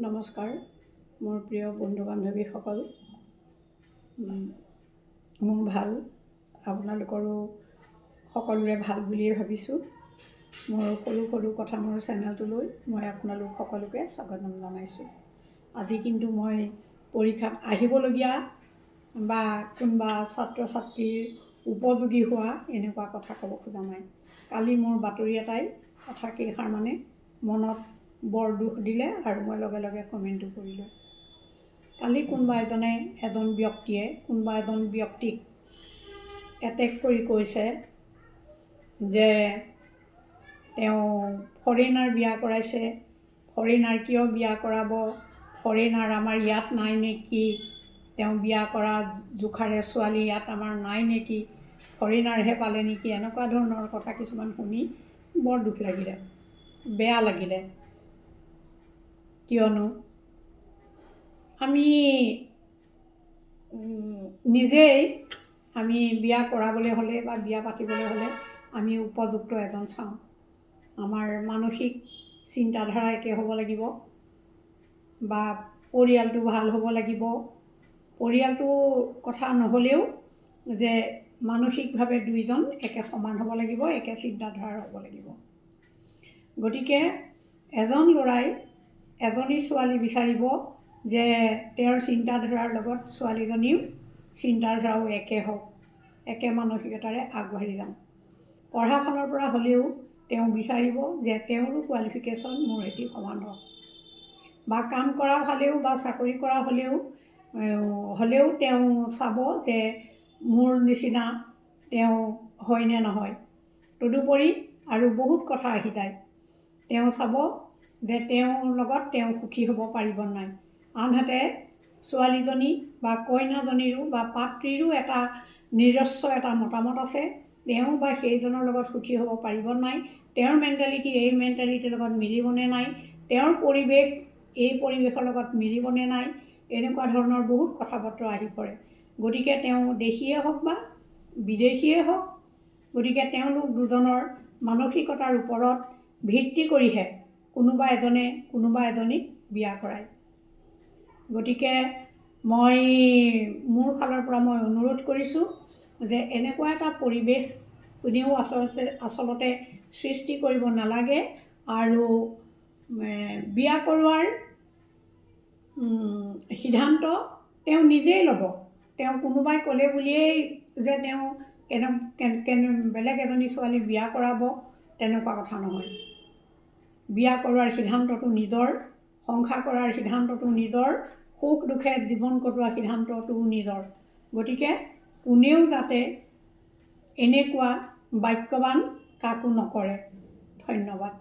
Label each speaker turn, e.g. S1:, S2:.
S1: নমস্কাৰ মোৰ প্ৰিয় বন্ধু বান্ধৱীসকল মোৰ ভাল আপোনালোকৰো সকলোৰে ভাল বুলিয়ে ভাবিছোঁ। মোৰ সৰু সৰু কথা মোৰ চেনেলটোলৈ মই আপোনালোক সকলোকে স্বাগতম জনাইছোঁ। আজি কিন্তু মই পৰীক্ষাত আহিবলগীয়া বা কোনোবা ছাত্ৰ ছাত্ৰীৰ উপযোগী হোৱা এনেকুৱা কথা ক'ব খোজা নাই। কালি মোৰ বাতৰি এটাই কথা কেইষাৰ মানে মনত বৰ দুখ দিলে আৰু মই লগে লগে কমেণ্টো কৰিলোঁ। কালি কোনোবা এজনে এজন ব্যক্তিয়ে কোনোবা এজন ব্যক্তিক এটেক কৰি কৈছে যে তেওঁ ফৰেইনাৰ বিয়া কৰাইছে ফৰেইনাৰ কিয় বিয়া কৰাব ফৰেইনাৰ আমাৰ ইয়াত নাই নেকি তেওঁ বিয়া কৰা জোখাৰে ছোৱালী ইয়াত আমাৰ নাই নেকি ফৰেইনাৰহে পালে নেকি এনেকুৱা ধৰণৰ কথা কিছুমান শুনি বৰ দুখ লাগিলে বেয়া লাগিলে। কিয়নো আমি নিজেই আমি বিয়া কৰাবলৈ হ'লে বা বিয়া পাতিবলৈ হ'লে আমি উপযুক্ত এজন চাওঁ। আমাৰ মানসিক চিন্তাধাৰা একে হ'ব লাগিব। বা পৰিয়ালটো ভাল হ'ব লাগিব। পৰিয়ালটোৰ কথা নহ'লেও যে মানসিকভাৱে দুইজন একে সমান হ'ব লাগিব একে চিন্তাধাৰাৰ হ'ব লাগিব। গতিকে এজন ল'ৰাই এজনী ছোৱালী বিচাৰিব যে তেওঁৰ চিন্তাধাৰাৰ লগত ছোৱালীজনীও চিন্তাধাৰাও একে হওক একে মানসিকতাৰে আগবাঢ়ি যাওঁ পঢ়া ফালৰ পৰা হ'লেও তেওঁ বিচাৰিব যে তেওঁৰো কোৱালিফিকেশ্যন মোৰ সৈতে সমান হওক। বা কাম কৰা ফালেও বা চাকৰি কৰা হ'লেও হ'লেও তেওঁ চাব যে মোৰ নিচিনা তেওঁ হয়নে নহয়। তদুপৰি আৰু বহুত কথা আহি যায়। তেওঁ চাব যে তেওঁৰ লগত তেওঁ সুখী হ'ব পাৰিব নাই। আনহাতে ছোৱালীজনী বা কইনাজনীৰো বা পাত্ৰীৰো এটা নিজস্ব এটা মতামত আছে। তেওঁ বা সেইজনৰ লগত সুখী হ'ব পাৰিব নাই। তেওঁৰ মেণ্টেলিটি এই মেণ্টেলিটিৰ লগত মিলিবনে নাই? তেওঁৰ পৰিৱেশ এই পৰিৱেশৰ লগত মিলিবনে নাই? এনেকুৱা ধৰণৰ বহুত কথা বতৰা আহি পৰে। গতিকে তেওঁ দেশীয়ে হওক বা বিদেশীয়ে হওক গতিকে তেওঁলোক দুজনৰ মানসিকতাৰ ওপৰত ভিত্তি কৰিহে কোনোবা এজনে কোনোবা এজনীক বিয়া কৰায় গতিকে মই মোৰ ফালৰ পৰা মই অনুৰোধ কৰিছোঁ যে এনেকুৱা এটা পৰিৱেশ কোনেও আচলতে আচলতে সৃষ্টি কৰিব নালাগে আৰু বিয়া কৰোৱাৰ সিদ্ধান্ত তেওঁ নিজেই ল'ব। তেওঁ কোনোবাই ক'লে বুলিয়েই যে তেওঁ কেনে- কেনে বেলেগ এজনী ছোৱালী বিয়া কৰাব তেনেকুৱা কথা নহয়। বিয়া কৰোৱাৰ সিদ্ধান্তটো নিজৰ সংসাৰ কৰাৰ সিদ্ধান্তটো নিজৰ সুখ দুখে জীৱন কটোৱা সিদ্ধান্তটোও নিজৰ। গতিকে কোনেও যাতে এনেকুৱা বাক্যবান কাকো নকৰে। ধন্যবাদ।